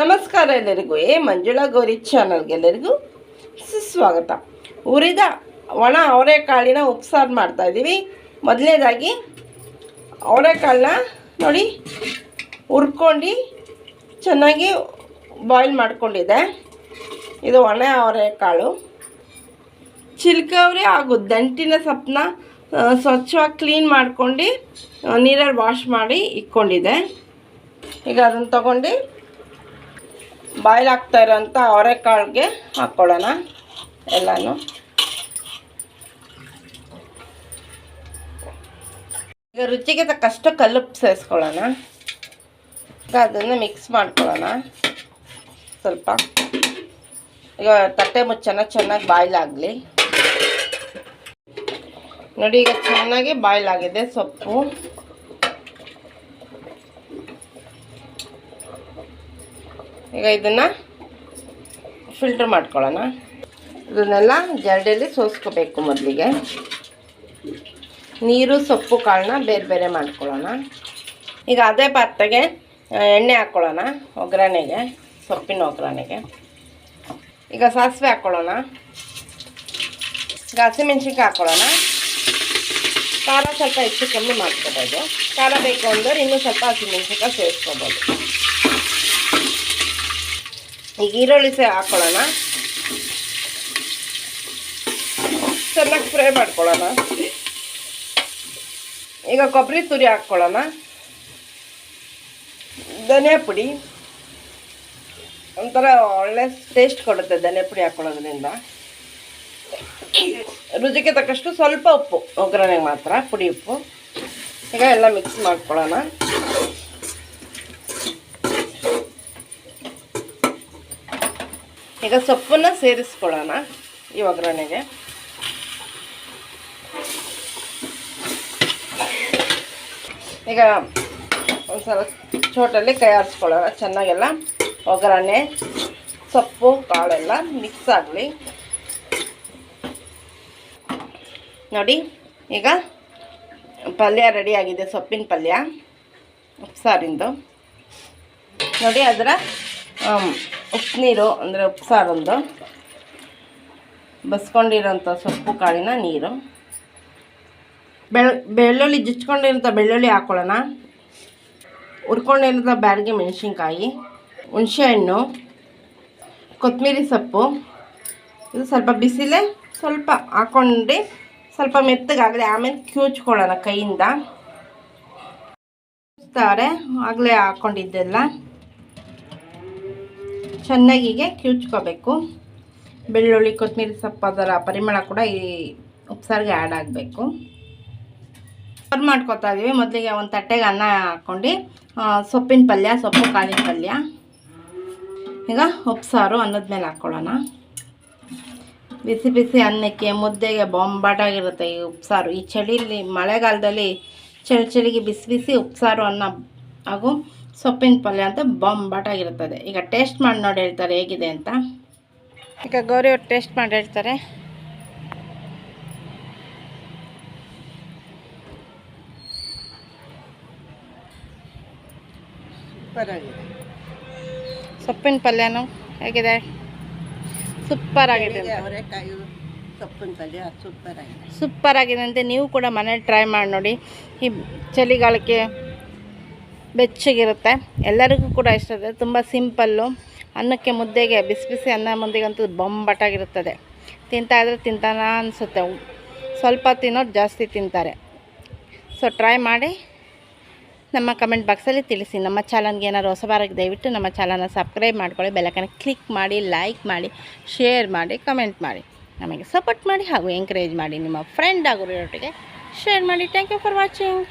ನಮಸ್ಕಾರ ಎಲ್ಲರಿಗೂ. ಏ ಮಂಜುಳಾ ಗೌರಿ ಚಾನಲ್ಗೆಲ್ಲರಿಗೂ ಸುಸ್ವಾಗತ. ಉರಿದ ಒಣ ಅವರೆಕಾಳಿನ ಉಪ್ಸಾರು ಮಾಡ್ತಾ ಇದ್ದೀವಿ. ಮೊದಲನೇದಾಗಿ ಅವರೆಕಾಳನ್ನ ನೋಡಿ ಹುರ್ಕೊಂಡು ಚೆನ್ನಾಗಿ ಬಾಯ್ಲ್ ಮಾಡ್ಕೊಂಡಿದೆ ಇದು ಒಣ ಅವರೆಕಾಳು. ಚಿಲ್ಕವ್ರೆ ಹಾಗೂ ದಂಟಿನ ಸೊಪ್ಪನ್ನ ಸ್ವಚ್ಛವಾಗಿ ಕ್ಲೀನ್ ಮಾಡ್ಕೊಂಡು ನೀರಲ್ಲಿ ವಾಶ್ ಮಾಡಿ ಇಟ್ಕೊಂಡಿದೆ ಈಗ ಅದನ್ನು ತಗೊಂಡು ಬಾಯ್ಲ್ ಆಗ್ತಾ ಇರೋಂಥ ಅವರೆಕಾಳಿಗೆ ಹಾಕ್ಕೊಳ್ಳೋಣ. ಎಲ್ಲನೂ. ಈಗ ರುಚಿಗೆ ತಕ್ಕಷ್ಟು ಕಲ್ಲುಪ್ಪು ಸೇರಿಸ್ಕೊಳ್ಳೋಣ. ಈಗ ಅದನ್ನು ಮಿಕ್ಸ್ ಮಾಡ್ಕೊಳ್ಳೋಣ. ಸ್ವಲ್ಪ. ಈಗ ತಟ್ಟೆ ಮುಚ್ಚನ ಚೆನ್ನಾಗಿ ಬಾಯ್ಲ್ ಆಗಲಿ ನೋಡಿ, ಈಗ ಚೆನ್ನಾಗಿ ಬಾಯ್ಲ್ ಆಗಿದೆ ಸೊಪ್ಪು. ಈಗ ಇದನ್ನು ಫಿಲ್ಟ್ರ್ ಮಾಡ್ಕೊಳ್ಳೋಣ. ಇದನ್ನೆಲ್ಲ ಜರಡಿಯಲ್ಲಿ ಸೋಸ್ಕೋಬೇಕು ಮೊದಲಿಗೆ. ನೀರು, ಸೊಪ್ಪು, ಕಾಳನ್ನ ಬೇರೆ ಬೇರೆ ಮಾಡ್ಕೊಳ್ಳೋಣ. ಈಗ ಅದೇ ಪಾತ್ರೆಗೆ ಎಣ್ಣೆ ಹಾಕ್ಕೊಳ್ಳೋಣ ಒಗ್ಗರಣೆಗೆ, ಸೊಪ್ಪಿನ ಒಗ್ಗರಣೆಗೆ. ಈಗ ಸಾಸಿವೆ ಹಾಕ್ಕೊಳ್ಳೋಣ ಈಗ ಹಸಿಮೆಣ್ಸಿನ್ಕಾಯಿ ಹಾಕ್ಕೊಳ್ಳೋಣ ಖಾರ ಸ್ವಲ್ಪ ಹೆಚ್ಚು ಕಮ್ಮಿ ಮಾಡ್ಕೋಬೋದು. ಖಾರ ಬೇಕು ಅಂದರೆ ಇನ್ನೂ ಸ್ವಲ್ಪ ಹಸಿಮೆಣ್ಸಿನ್ಕಾಯಿ ಸೇರಿಸ್ಕೋಬೋದು. ಈಗ ಈರುಳ್ಳಿ ಸಹ ಹಾಕ್ಕೊಳ್ಳೋಣ ಚೆನ್ನಾಗಿ ಫ್ರೈ ಮಾಡ್ಕೊಳ್ಳೋಣ. ಈಗ ಕೊಬ್ಬರಿ ತುರಿ ಹಾಕ್ಕೊಳ್ಳೋಣ ಧನಿಯಾ ಪುಡಿ. ಒಂಥರ ಒಳ್ಳೆ ಟೇಸ್ಟ್ ಕೊಡುತ್ತೆ ಧನಿಯಾ ಪುಡಿ ಹಾಕ್ಕೊಳ್ಳೋದ್ರಿಂದ ರುಚಿಗೆ ತಕ್ಕಷ್ಟು ಸ್ವಲ್ಪ ಉಪ್ಪು, ಒಗ್ಗರಣೆಗೆ ಮಾತ್ರ ಪುಡಿ ಉಪ್ಪು. ಈಗ ಎಲ್ಲ ಮಿಕ್ಸ್ ಮಾಡ್ಕೊಳ್ಳೋಣ. ಈಗ ಸೊಪ್ಪನ್ನು ಸೇರಿಸ್ಕೊಳ್ಳೋಣ ಈ ಒಗ್ಗರಣೆಗೆ. ಈಗ ಒಂದ್ಸಲ ಚೋಟಲ್ಲಿ ಕೈ ಚೆನ್ನಾಗೆಲ್ಲ ಒಗ್ಗರಣೆ, ಸೊಪ್ಪು, ಕಾಳೆಲ್ಲ ಮಿಕ್ಸ್ ಆಗಲಿ. ನೋಡಿ, ಈಗ ಪಲ್ಯ ರೆಡಿ ಆಗಿದೆ, ಸೊಪ್ಪಿನ ಪಲ್ಯ, ಉಪ್ಸಾರಿಂದು. ನೋಡಿ, ಅದರ ಉಪ್ಪು ನೀರು ಅಂದರೆ ಉಪ್ಸಾರೊಂದು ಬಸ್ಕೊಂಡಿರೋಂಥ ಸೊಪ್ಪು ಕಾಳಿನ ನೀರು. ಬೆಳ್, ಬೆಳ್ಳುಳ್ಳಿ ಜುಚ್ಕೊಂಡಿರೋಂಥ ಬೆಳ್ಳುಳ್ಳಿ ಹಾಕ್ಕೊಳ್ಳೋಣ ಹುರ್ಕೊಂಡಿರೋಂಥ ಬ್ಯಾರಿಗೆ ಮೆಣಸಿನ್ಕಾಯಿ, ಹುಣಸೆಹಣ್ಣು ಕೊತ್ತಂಬರಿ ಸೊಪ್ಪು. ಇದು ಸ್ವಲ್ಪ ಬಿಸಿಲೇ ಸ್ವಲ್ಪ ಹಾಕ್ಕೊಂಡು ಸ್ವಲ್ಪ ಮೆತ್ತಗಾಗಲಿ ಆಮೇಲೆ ಕ್ಯೂಚ್ಕೊಳ್ಳೋಣ ಕೈಯಿಂದ. ಆಗಲೇ ಹಾಕ್ಕೊಂಡಿದ್ದೆಲ್ಲ ಚೆನ್ನಾಗಿಗೆ ಕಿವುಚ್ಕೋಬೇಕು. ಬೆಳ್ಳುಳ್ಳಿ ಕೊತ್ತಂಬರಿ ಸೊಪ್ಪು ಅದರ ಪರಿಮಳ ಕೂಡ ಈ ಉಪ್ಸಾರಿಗೆ ಆ್ಯಡ್ ಆಗಬೇಕು. ಕರ್ ಮಾಡ್ಕೊತಾ ಇದೀವಿ. ಮೊದಲಿಗೆ ಒಂದು ತಟ್ಟೆಗೆ ಅನ್ನ ಹಾಕ್ಕೊಂಡು ಸೊಪ್ಪಿನ ಪಲ್ಯ, ಸೊಪ್ಪು ಕಾಳಿನ ಪಲ್ಯ. ಈಗ ಉಪ್ಸಾರು ಅನ್ನದ ಮೇಲೆ ಹಾಕ್ಕೊಳ್ಳೋಣ ಬಿಸಿ ಬಿಸಿ ಅನ್ನಕ್ಕೆ ಮುದ್ದೆಗೆ ಬೊಂಬಾಟಾಗಿರುತ್ತೆ ಈ ಉಪ್ಸಾರು. ಈ ಚಳಿಲಿ, ಮಳೆಗಾಲದಲ್ಲಿ ಚಳಿ ಚಳಿಗೆ ಬಿಸಿ ಬಿಸಿ ಉಪ್ಸಾರು ಅನ್ನ ಹಾಗೂ ಸೊಪ್ಪಿನ ಪಲ್ಯ ಅಂತ ಬೊಂಬಾಟಾಗಿರುತ್ತದೆ. ಈಗ ಟೇಸ್ಟ್ ಮಾಡಿ ನೋಡಿ ಹೇಳ್ತಾರೆ ಹೇಗಿದೆ ಅಂತ. ಈಗ ಗೌರಿ ಅವ್ರು ಟೇಸ್ಟ್ ಮಾಡಿ ಹೇಳ್ತಾರೆ. ಸೂಪರ್ ಆಗಿದೆ ಸೊಪ್ಪಿನ ಪಲ್ಯನು ಹೇಗಿದೆ? ಸೂಪರ್ ಆಗಿದೆ ಸೊಪ್ಪಿನ ಪಲ್ಯ ಸೂಪರ್ ಆಗಿದೆ ಸೂಪರ್ ಆಗಿದೆ ಅಂತ ನೀವು ಕೂಡ ಮನೇಲಿ ಟ್ರೈ ಮಾಡಿ ನೋಡಿ. ಈ ಚಳಿಗಾಲಕ್ಕೆ ಬೆಚ್ಚಗಿರುತ್ತೆ. ಎಲ್ಲರಿಗೂ ಕೂಡ ಇಷ್ಟ ಇದೆ ತುಂಬ ಸಿಂಪಲ್ಲು. ಅನ್ನಕ್ಕೆ ಮುದ್ದೆಗೆ, ಬಿಸಿ ಬಿಸಿ ಅನ್ನ ಮುದ್ದೆಗಂತೂ ಬೊಂಬಟಾಗಿರುತ್ತದೆ. ತಿಂತಾ ಇದ್ರೆ ತಿಂತಾನ ಅನಿಸುತ್ತೆ. ಸ್ವಲ್ಪ ತಿನ್ನೋರು ಜಾಸ್ತಿ ತಿಂತಾರೆ. ಸೊ ಟ್ರೈ ಮಾಡಿ. ನಮ್ಮ ಕಮೆಂಟ್ ಬಾಕ್ಸಲ್ಲಿ ತಿಳಿಸಿ. ನಮ್ಮ ಚಾನಲ್ಗೆ ಏನಾದ್ರು ಹೊಸಬಾರಾಗಿ ದಯವಿಟ್ಟು ನಮ್ಮ ಚಾನಲ್ನ ಸಬ್ಸ್ಕ್ರೈಬ್ ಮಾಡ್ಕೊಳ್ಳಿ. ಬೆಲಕನ್ನು ಕ್ಲಿಕ್ ಮಾಡಿ ಲೈಕ್ ಮಾಡಿ ಶೇರ್ ಮಾಡಿ ಕಮೆಂಟ್ ಮಾಡಿ. ನಮಗೆ ಸಪೋರ್ಟ್ ಮಾಡಿ ಹಾಗೂ ಎಂಕರೇಜ್ ಮಾಡಿ. ನಿಮ್ಮ ಫ್ರೆಂಡ್ ಹಾಗೂ ಶೇರ್ ಮಾಡಿ. Thank you for watching